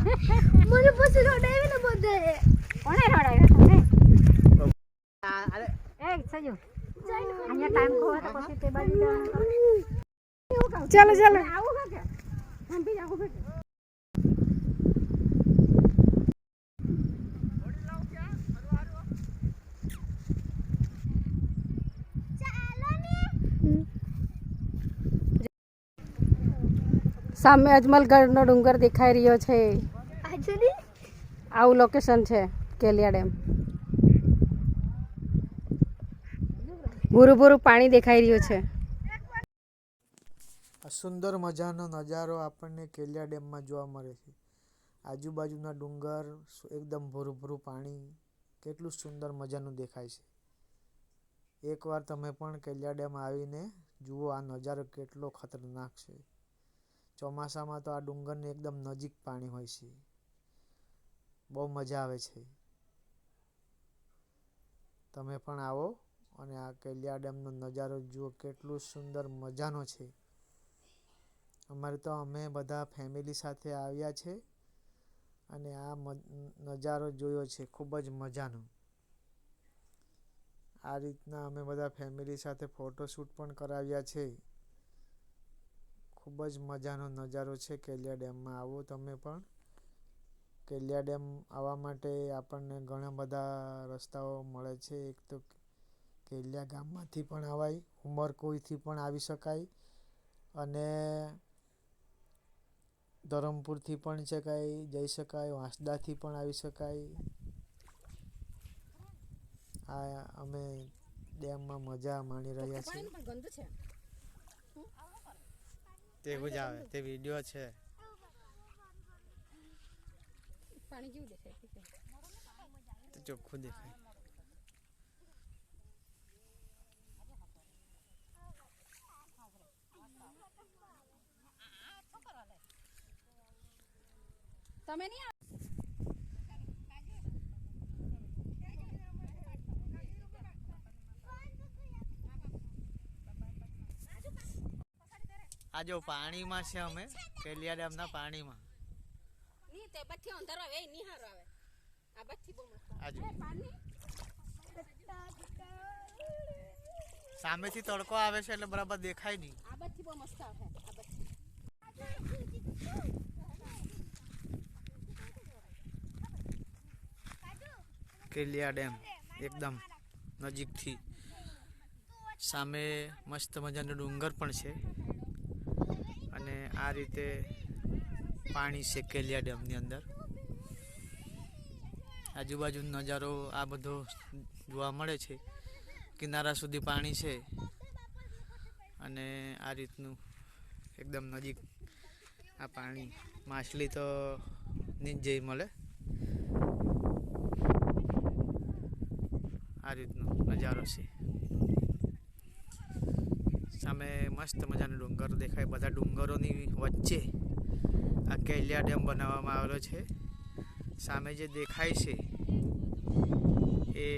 મને પછી રોડાવી ને બધાએ કોણે રડાવ્યો તને એ સજુ અહીંયા ટાઈમ ખોવો તો પછી તે બાજુ જવાનું. ચાલો ચાલો. આવું કે? સામે અજમલગઢનો ડુંગર દેખાઈ રહ્યો છે. આવું લોકેશન છે કેલિયા ડેમ. ભૂરું ભૂરું પાણી દેખાઈ રહ્યું છે. સુંદર મજાનો નજારો આપણને કેલિયા ડેમમાં જોવા મળે છે. આજુબાજુના ડુંગર એકદમ ભૂરું ભૂરું પાણી કેટલું સુંદર મજાનું દેખાય છે. એકવાર તમે પણ કેલિયા ડેમ આવીને જુઓ આ નજારો કેટલો ખતરનાક છે. ચોમાસામાં તો આ ડુંગરની એકદમ નજીક પાણી હોય છે. બહુ મજા આવે છે. તમે પણ આવો અને આ કેલિયા ડેમનો નજારો જુઓ, કેટલું સુંદર મજાનો છે. અમારે તો અમે બધા ફેમિલી સાથે આવ્યા છે અને આ નજારો જોયો છે, ખૂબ જ મજાનો. આ રીતના અમે બધા ફેમિલી સાથે ફોટોશૂટ પણ કરાવ્યા છે. ખૂબ જ મજાનો નજારો છે કેલિયા ડેમમાં. આવો તમે પણ. કેલિયા ડેમ આવવા માટે આપણને ઘણા બધા રસ્તાઓ મળે છે. એક તો કેલિયા ગામમાંથી પણ આવાય, ઉમરકોઈથી પણ આવી શકાય અને ધરમપુરથી પણ શકાય, જઈ શકાય, વાંસદાથી પણ આવી શકાય. આ અમે ડેમમાં મજા માણી રહ્યા છીએ. તેવું જ આવે તે વીડિયો છે. પાણી કેવું દેખાય? તે ચોખ્ખું દેખાય. તમે નહીં આ જો પાણીમાં છે અમે કેલિયા ડેમના પાણીમાં. ની તે બઠી અંધારો આવે એ નહીં આવે. આ બઠી બમ આજો સામેથી તડકો આવે છે એટલે બરાબર દેખાય નહીં. આ બઠી બહુ મસ્ત આવે આ બઠી કેલિયા ડેમ એકદમ નજીકથી. સામે મસ્ત મજાનો ડુંગર પણ છે. આ રીતે પાણી છે કેલિયા ડેમની અંદર. આજુબાજુ નજારો આ બધો જોવા મળે છે. કિનારા સુધી પાણી છે. અને આ રીતનું એકદમ નજીક આ પાણી. માછલી તો ની મળે. આ રીતનો નજારો છે. સામે મસ્ત મજાનો ડુંગર દેખાય. બધા ડુંગરોની વચ્ચે આ કેલિયા ડેમ બનાવવામાં આવેલો છે. સામે જે દેખાય છે એ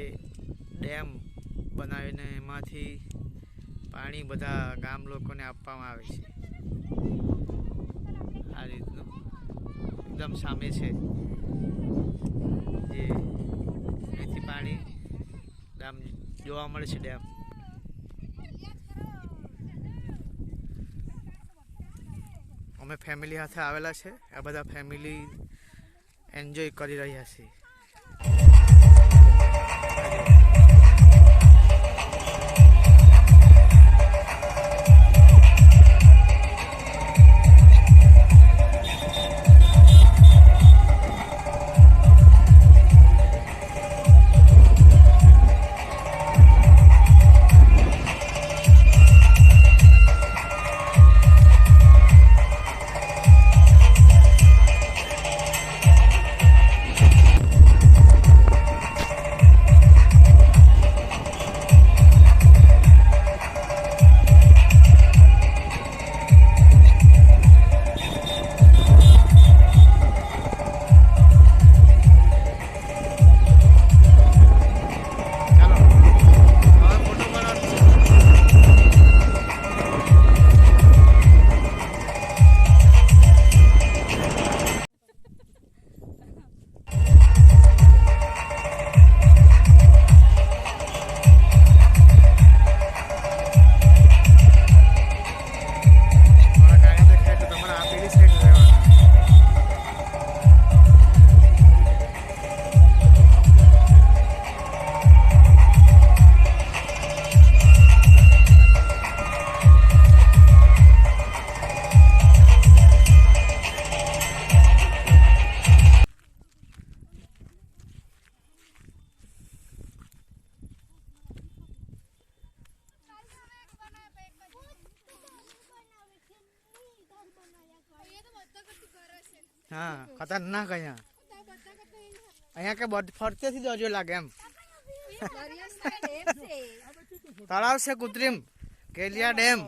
ડેમ બનાવીને એમાંથી પાણી બધા ગામ લોકોને આપવામાં આવે છે. આ રીતનું એકદમ સામે છે. જે અહીંથી પાણી ડેમ જોવા મળે છે ડેમ. અમે ફેમિલી સાથે આવેલા છે. આ બધા ફેમિલી એન્જોય કરી રહ્યા છે ખતરનાક અહીંયા અહીંયા કે બધ ફરતેથી દરિયો લાગે એમ તળાવ છે કૃત્રિમ કેલિયા ડેમ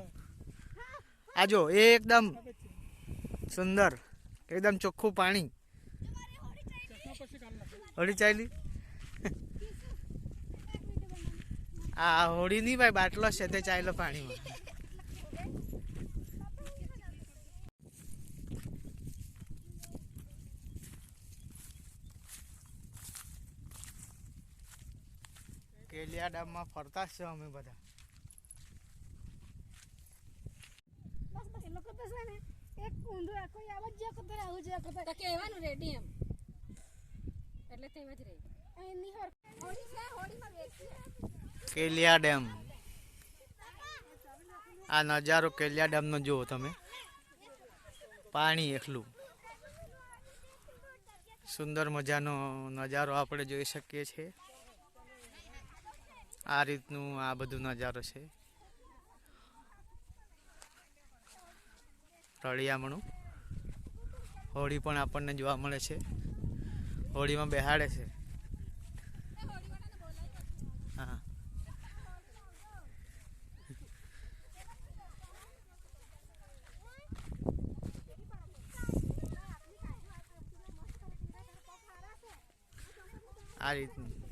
આ જો એ એકદમ સુંદર એકદમ ચોખ્ખું પાણી હોળી ચાલી આ હોળી નહીં ભાઈ બાટલો છે તે ચાલ્યો પાણીમાં કેલિયા ડેમમાં ફરતા જ છે અમે બધા. એ લોકો તો છે ને એક ઊંધું આખો આવા જ જ્યાં કતર આવું જ્યાં કતર કહેવાનું રેડી એમ. એટલે તેમાં જ રહી. એની હોળી છે હોળીમાં બેસી કેલિયા ડેમ આ નજારો કેલિયા ડેમનો જુઓ તમે. પાણી એકલું. સુંદર મજાનો નજારો આપણે જોઈ શકીએ છીએ. આ રીતનું આ બધું નજારો છે. રળિયામણું. હોળી પણ આપણને જોવા મળે છે. હોળીમાં બેહાડે છે. હા. આ રીતનું.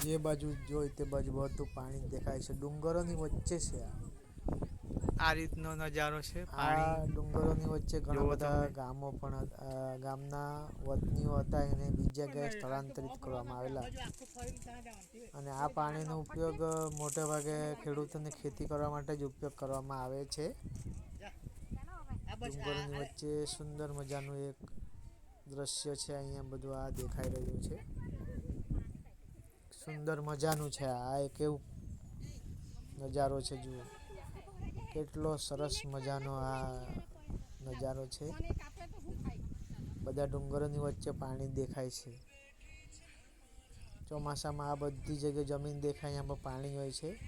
જે બાજુ જોઈ તે બાજુ બધું પાણી દેખાય છે. ડુંગરોની વચ્ચે છે આ. રીતનો નજારો છે આ ડુંગરોની વચ્ચે ઘણા બધા ગામો પણ ગામના વતનીઓ હતા એને બીજા જગ્યાએ સ્થળાંતરિત કરવામાં આવેલા. અને આ પાણીનો ઉપયોગ મોટે ભાગે ખેડૂતોને ખેતી કરવા માટે જ ઉપયોગ કરવામાં આવે છે. ડુંગરોની વચ્ચે સુંદર મજાનું એક દ્રશ્ય છે અહીંયા બધું આ દેખાઈ રહ્યું છે. સુંદર મજાનું છે આ એક એવું નજારો છે જુઓ. કેટલો સરસ મજાનો આ નજારો છે. બધા ડુંગરોની વચ્ચે પાણી દેખાય છે. ચોમાસામાં આ બધી જગ્યાએ જમીન દેખાય, એમાં પાણી હોય છે.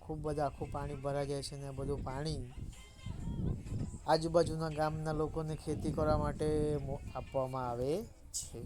ખૂબ બધા આખું પાણી ભરાઈ જાય છે ને બધું પાણી. આજુબાજુના ગામના લોકોને ખેતી કરવા માટે મો- આપવામાં આવે છે.